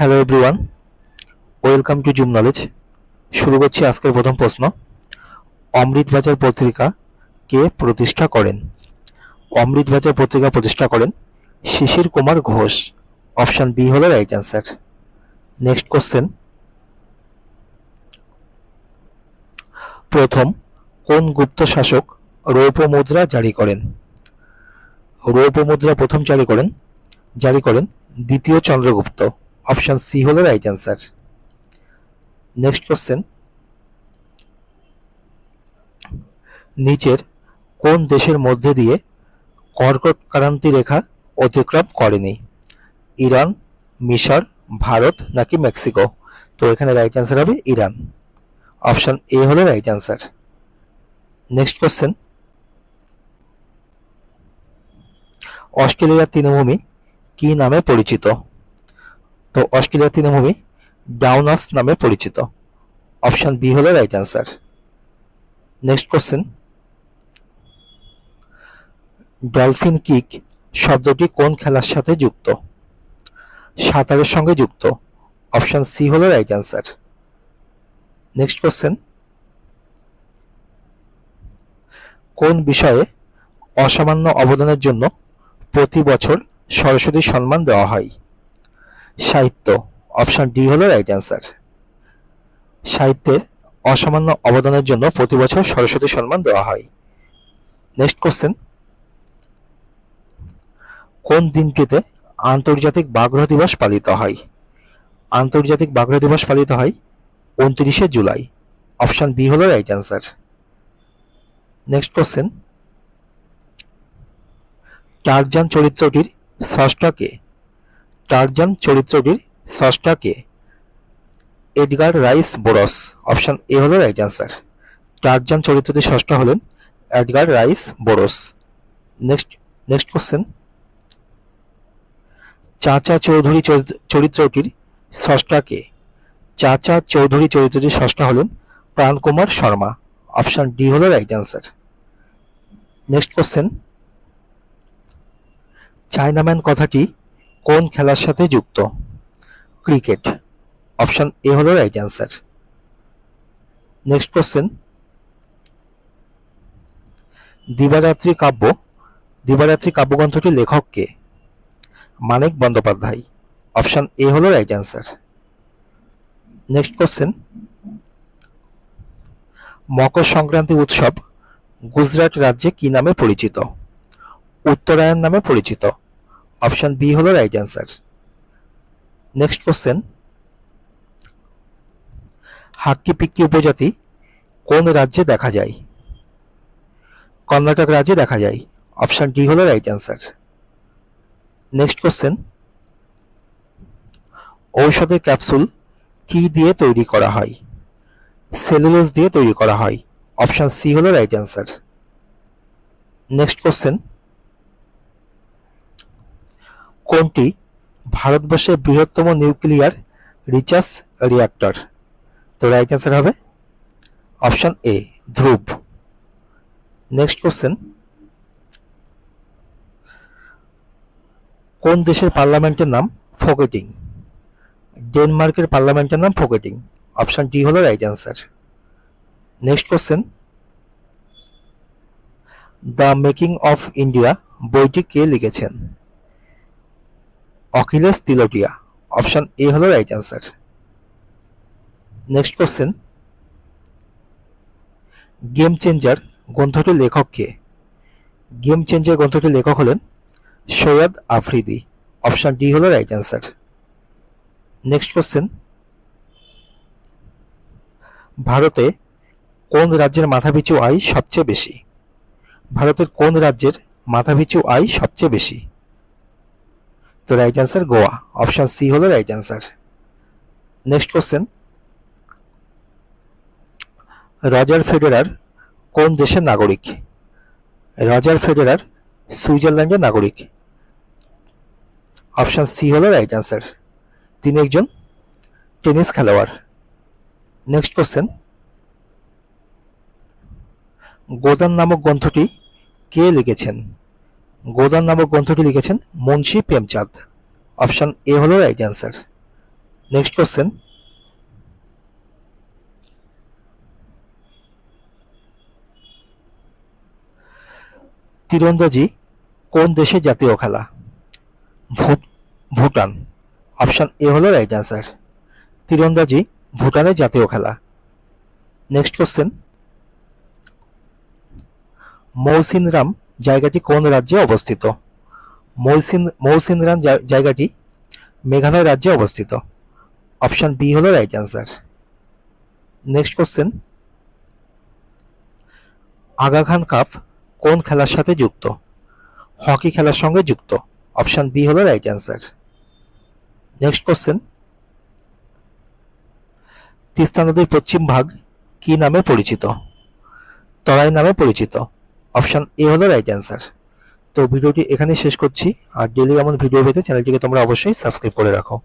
Hello everyone welcome to Zoom knowledge শুরু করছি আজকের প্রথম প্রশ্ন। অমৃতবাজার পত্রিকা কে প্রতিষ্ঠা করেন? অমৃতবাজার পত্রিকা প্রতিষ্ঠা করেন শিশির কুমার ঘোষ। অপশন বি হলো রাইট অ্যান্সার নেক্সট কোশ্চেন প্রথম, কোন গুপ্ত শাসক রৌপ্য মুদ্রা জারি করেন? রৌপ্য মুদ্রা প্রথম জারি করেন জারি করেন দ্বিতীয় চন্দ্রগুপ্ত। অপশন সি হলো রাইট অ্যান্সার নেক্সট কোশ্চেন নিচের কোন দেশের মধ্যে দিয়ে কর্কট ক্রান্তি রেখা অতিক্রম করেনি? ইরান, মিশর, ভারত নাকি মেক্সিকো? তো এখানে রাইট অ্যান্সার হবে ইরান। অপশন এ হলো রাইট অ্যান্সার নেক্সট কোশ্চেন অস্ট্রেলিয়ার তৃণভূমি কি নামে পরিচিত? তো অস্ট্রেলিয়ার তৃণভূমি ডাউনাস নামে পরিচিত। অপশন বি হলো right answer next question dolphin kick শব্দটি কোন খেলার সাথে যুক্ত? সাঁতারের সঙ্গে যুক্ত। অপশন সি হলো রাইট অ্যান্সার নেক্সট কোশ্চেন কোন বিষয়ে অসামান্য অবদানের জন্য প্রতি বছর সরস্বতী সম্মান দেওয়া হয়? সাহিত্য। অপশন ডি হলো রাইট অ্যান্সার সাহিত্যের অসামান্য অবদানের জন্য প্রতি বছর সরস্বতী সম্মান দেওয়া হয়। নেক্সট কোশ্চেন কোন দিনটিতে আন্তর্জাতিক ব্যাঘ্র দিবস পালিত হয়? আন্তর্জাতিক ব্যাঘ্র দিবস পালিত হয় উনত্রিশে জুলাই। অপশন বি হলো right answer next question Tarzan চরিত্রটির স্রষ্টা কে? টারজান চরিত্রটির স্রষ্টা কে Edgar Rice Burroughs. Option A হলো রাইট অ্যান্সার টারজান চরিত্রটির স্রষ্টা হলেন Edgar Rice Burroughs. Next next question Chacha Chaudhary চরিত- চরিত্রটির স্রষ্টা কে চাচা চৌধুরী চরিত্রটির স্রষ্টা হলেন প্রাণকুমার শর্মা। অপশন ডি হলো right answer next question Chinaman কথাটি কোন খেলার সাথে যুক্ত? ক্রিকেট। অপশন এ হলো right answer next question Dibaratri Kabya. Dibaratri কাব্যগ্রন্থটির লেখক কে? মানিক বন্দ্যোপাধ্যায়। অপশন এ হলো right answer next question Makar Sankranti উৎসব গুজরাট রাজ্যে কি নামে পরিচিত? উত্তরায়ণ নামে পরিচিত। অপশন বি হলো right answer next question Hakki Pikki উপজাতি কোন রাজ্যে দেখা যায়? কর্ণাটক রাজ্যে দেখা যায়। অপশন ডি হলো রাইট অ্যান্সার নেক্সট কোশ্চেন ঔষধের ক্যাপসুল কি দিয়ে তৈরি করা হয়? সেলুলোজ দিয়ে তৈরি করা হয়। অপশন সি হলো রাইট অ্যান্সার নেক্সট কোশ্চেন কোনটি? ভারতবর্ষের বৃহত্তম নিউক্লিয়ার রিচার্জ রিয়াক্টর তো রাইট অ্যান্সার হবে option A Dhruva. Next question কোন দেশের পার্লামেন্টের নাম ফোকেটিং? ডেনমার্কের পার্লামেন্টের নাম ফোকেটিং। অপশন ডি হলো right answer next question the making of India বইটি কে লিখেছেন? অখিলেশ তিলটিয়া। অপশন এ হলো right answer next question game changer গ্রন্থটির লেখক কে? গেম চেঞ্জার গ্রন্থটির লেখক হলেন সৈয়দ আফ্রিদি। অপশন ডি হলো রাইট অ্যান্সার নেক্সট কোশ্চেন ভারতে কোন রাজ্যের মাথাপিছু আয় সবচেয়ে বেশি? ভারতের কোন রাজ্যের মাথাপিছু আয় সবচেয়ে বেশি? তো right answer Goa option C হলো right answer next question Roger Federer কোন দেশের নাগরিক? রজার ফেডেরার সুইজারল্যান্ডের নাগরিক। অপশন সি হলো রাইট অ্যান্সার তিনি একজন টেনিস খেলোয়াড়। নেক্সট কোশ্চেন গোদান নামক গ্রন্থটি কে লিখেছেন? গোদান নামক গ্রন্থটি লিখেছেন মুন্সি প্রেমচাঁদ। অপশন এ হলো রাইট অ্যান্সার নেক্সট কোশ্চেন তীরন্দাজি কোন দেশের জাতীয় খেলা? ভুট ভুটান। অপশন এ হলো রাইট অ্যান্সার তীরন্দাজি ভুটানের জাতীয় খেলা। নেক্সট কোশ্চেন মৌসিনরাম জায়গাটি কোন রাজ্যে অবস্থিত? মৌসিন মৌসিনরাম জা- জায়গাটি মেঘালয় রাজ্যে অবস্থিত। অপশান বি হলো right answer. Next question. Aga Khan cup কোন খেলার সাথে যুক্ত? হকি খেলার সঙ্গে যুক্ত। অপশান বি হলো right answer. Next question. Teesta নদীর পশ্চিম ভাগ কি নামে পরিচিত? তরাই নামে পরিচিত। অপশন এ হলো রাইট অ্যান্সার তো ভিডিওটি এখানে শেষ করছি। আর ডেলি এমন ভিডিও পেতে চ্যানেলটিকে তোমরা অবশ্যই সাবস্ক্রাইব করে রাখো।